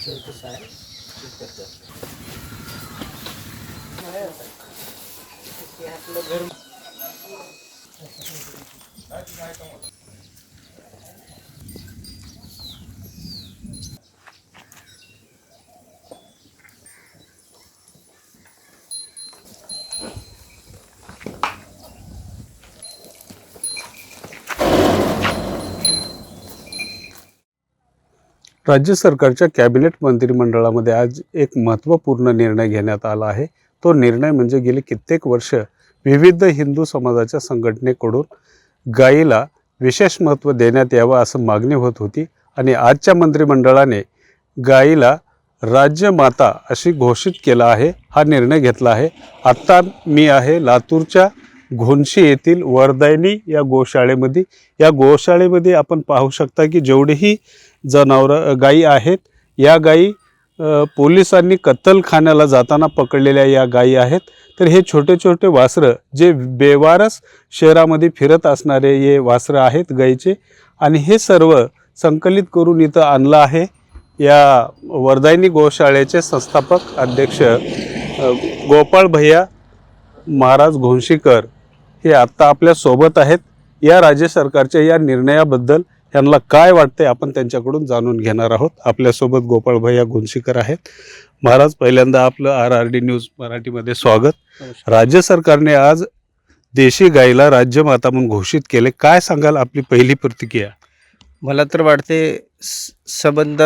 चलते सारे ठीक करते हैं आप लोग घर राज्य सरकारच्या कॅबिनेट मंत्रिमंडळामध्ये आज एक महत्त्वपूर्ण निर्णय घेण्यात आला आहे. तो निर्णय म्हणजे गेली कित्येक वर्ष विविध हिंदू समाजाच्या संघटनेकडून गायीला विशेष महत्त्व देण्यात यावं असं मागणी होत होती आणि आजच्या मंत्रिमंडळाने गायीला राज्यमाता अशी घोषित केला आहे हा निर्णय घेतला आहे. आत्ता मी आहे लातूरच्या घोणशी येथील वरदायनी या गोशाळेमध्ये. या गोशाळेमध्ये आपण पाहू शकता की जेवढीही जनावरं गायी आहेत. या गायी पोलिसांनी कत्तलखान्याला जाताना पकडलेल्या या गायी आहेत. तर हे छोटे छोटे वासरं जे बेवारस शहरामध्ये फिरत असणारे हे वासरं आहेत गायीचे. आणि हे सर्व संकलित करून इथं आणलं आहे. या वर्धायनी गोशाळेचे संस्थापक अध्यक्ष गोपाळ भैया महाराज घोंशीकर हे आत्ता आपल्यासोबत आहेत. या राज्य सरकारच्या या निर्णयाबद्दल यांना काय वाटतंय आपण त्यांच्याकडून जाणून घेणार आहोत. आपल्यासोबत गोपाळ भैया आहेत. महाराज पहिल्यांदा आपलं आर आर डी न्यूज मराठीमध्ये स्वागत. राज्य सरकारने आज देशी गायीला राज्यमाता म्हणून घोषित केले. काय सांगाल आपली पहिली प्रतिक्रिया? मला तर वाटते संबंध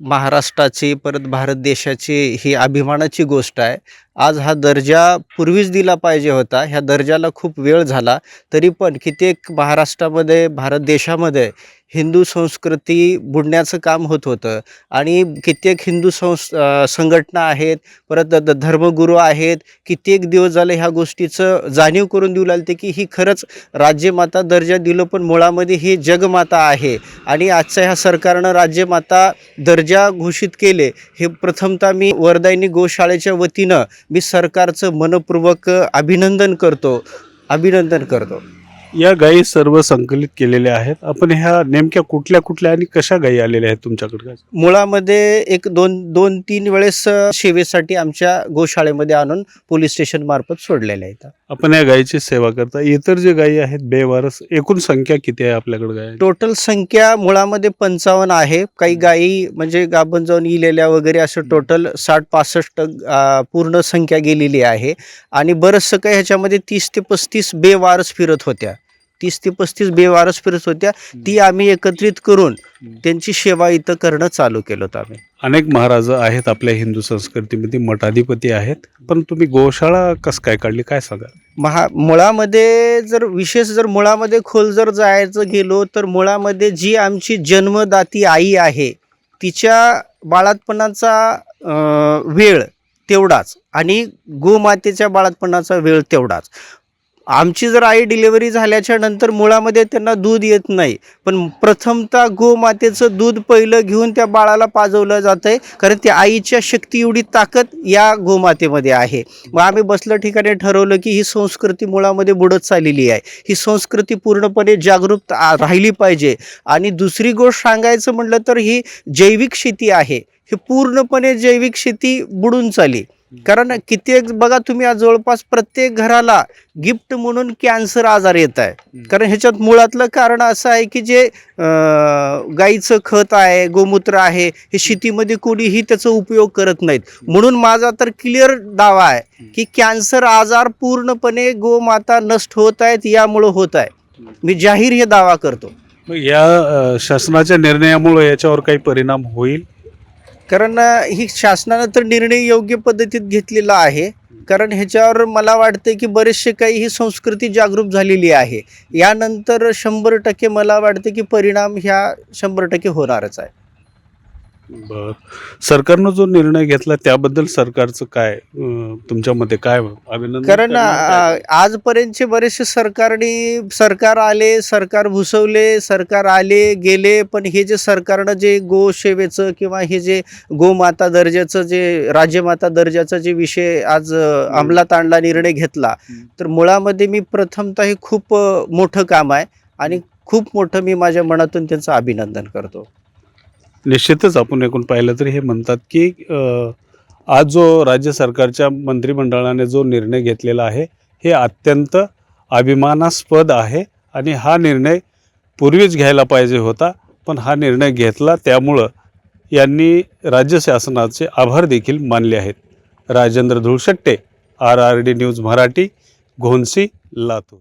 महाराष्ट्राची परत भारत देशाची ही अभिमानाची गोष्ट आहे. आज हा दर्जा पूर्वीच दिला पाहिजे होता. ह्या दर्जाला खूप वेळ झाला. तरी पण कित्येक महाराष्ट्रामध्ये भारत देशामध्ये हिंदू संस्कृती बुडण्याचं काम होत होतं. आणि कित्येक हिंदू संस संघटना आहेत परत द- धर्मगुरू आहेत कित्येक दिवस झाले ह्या गोष्टीचं जाणीव करून देऊ लागते की ही खरंच राज्यमाता दर्जा दिलं पण मुळामध्ये ही जगमाता आहे. आणि आजच्या ह्या सरकारनं राज्यमाता दर्जा घोषित केले हे प्रथमतः मी वरदायनी गोशाळेच्या वतीनं मी सरकारचं मनपूर्वक अभिनंदन करतो. अभिनंदन करतो. या गायी सर्व संकलित केलेल्या आहेत. आपण ह्या नेमक्या कुठल्या कुठल्या आणि कशा गायी आलेल्या आहेत तुमच्याकडे? मुळामध्ये एक दोन दोन तीन वेळेस सेवेसाठी आमच्या गोशाळेमध्ये आणून पोलीस स्टेशन मार्फत सोडलेल्या आहेत. आपण या गायीची सेवा करता. इतर जे गायी आहेत बेवारस एकूण संख्या किती आहे आपल्याकडे गाय टोटल संख्या मुळामध्ये पंचावन्न आहे. काही गायी म्हणजे गाभण जाऊन इलेल्या वगैरे असं टोटल साठ पासष्ट पूर्ण संख्या गेलेली आहे. आणि बरंचसं काही ह्याच्यामध्ये तीस ते पस्तीस बेवारस फिरत होत्या. तीस ते पस्तीस बेवारस फिरत होत्या ती आम्ही एकत्रित करून त्यांची सेवा इथं करणं चालू केलं होतं आम्ही. अनेक महाराज आहेत आपल्या हिंदू संस्कृतीमध्ये मठाधिपती आहेत. पण तुम्ही गोशाळा कसं काय काढली काय सांगा महा मुळामध्ये जर विशेष जर मुळामध्ये खोल जर जायचं गेलो तर मुळामध्ये जी आमची जन्मदाती आई आहे तिच्या बाळातपणाचा वेळ तेवढाच आणि गोमातेच्या बाळातपणाचा वेळ तेवढाच. आमची जर आई डिलिव्हरी झाल्याच्यानंतर मुळामध्ये त्यांना दूध येत नाही पण प्रथमतः गोमातेचं दूध पहिलं घेऊन त्या बाळाला पाजवलं जातं आहे कारण त्या आईच्या शक्ती एवढी ताकद या गोमातेमध्ये आहे. मग आम्ही बसलं ठिकाणी ठरवलं की ही संस्कृती मुळामध्ये बुडत चाललेली आहे. ही संस्कृती पूर्णपणे जागरूक राहिली पाहिजे. आणि दुसरी गोष्ट सांगायचं म्हटलं तर ही जैविक शेती आहे. ही पूर्णपणे जैविक शेती बुडून चाली कारण कित्येक बघा तुम्ही आज जवळपास प्रत्येक घराला गिफ्ट म्हणून कॅन्सर आजार येत आहे. कारण ह्याच्यात मुळातलं कारण असं आहे की जे गाईचं खत आहे गोमूत्र आहे हे शेतीमध्ये कोणीही त्याचा उपयोग करत नाहीत. म्हणून माझा तर क्लिअर दावा आहे की कॅन्सर आजार पूर्णपणे गोमाता नष्ट होत आहेत यामुळं होत आहे. मी जाहीर हे दावा करतो. मग या शासनाच्या निर्णयामुळे याच्यावर काही परिणाम होईल? कारण ही शासनानं तर निर्णय योग्य पद्धतीत घेतलेला आहे. कारण ह्याच्यावर मला वाटते की बरेचसे काही ही संस्कृती जागरूक झालेली आहे. यानंतर शंभर टक्के मला वाटते की परिणाम ह्या शंभर टक्के होणारच आहे. बर. सरकारनं जो निर्णय घेतला त्याबद्दल सरकारचं काय अ, तुमच्या मते काय अभिनंदन? कारण काय? आजपर्यंतचे बरेचसे सरकारने सरकार आले सरकार भुसवले सरकार आले गेले पण हे जे सरकारनं जे गोसेवेचं किंवा हे जे गोमाता दर्जाचं जे राज्यमाता दर्जाचा जे विषय आज अ, अंमलात आणला निर्णय घेतला तर मुळामध्ये मी प्रथमतः हे खूप अ, मोठं काम आहे आणि खूप मोठं मी माझ्या मनातून त्यांचं अभिनंदन करतो. निश्चितच आपण एकूण पाहिलं तरी हे म्हणतात की आज जो राज्य सरकारच्या मंत्रिमंडळाने जो निर्णय घेतलेला आहे हे अत्यंत अभिमानास्पद आहे आणि हा निर्णय पूर्वीच घ्यायला पाहिजे होता पण हा निर्णय घेतला त्यामुळं यांनी राज्य शासनाचे आभार देखील मानले आहेत. Rajendra Dhulshette R R D news Marathi Ghonsi Latur.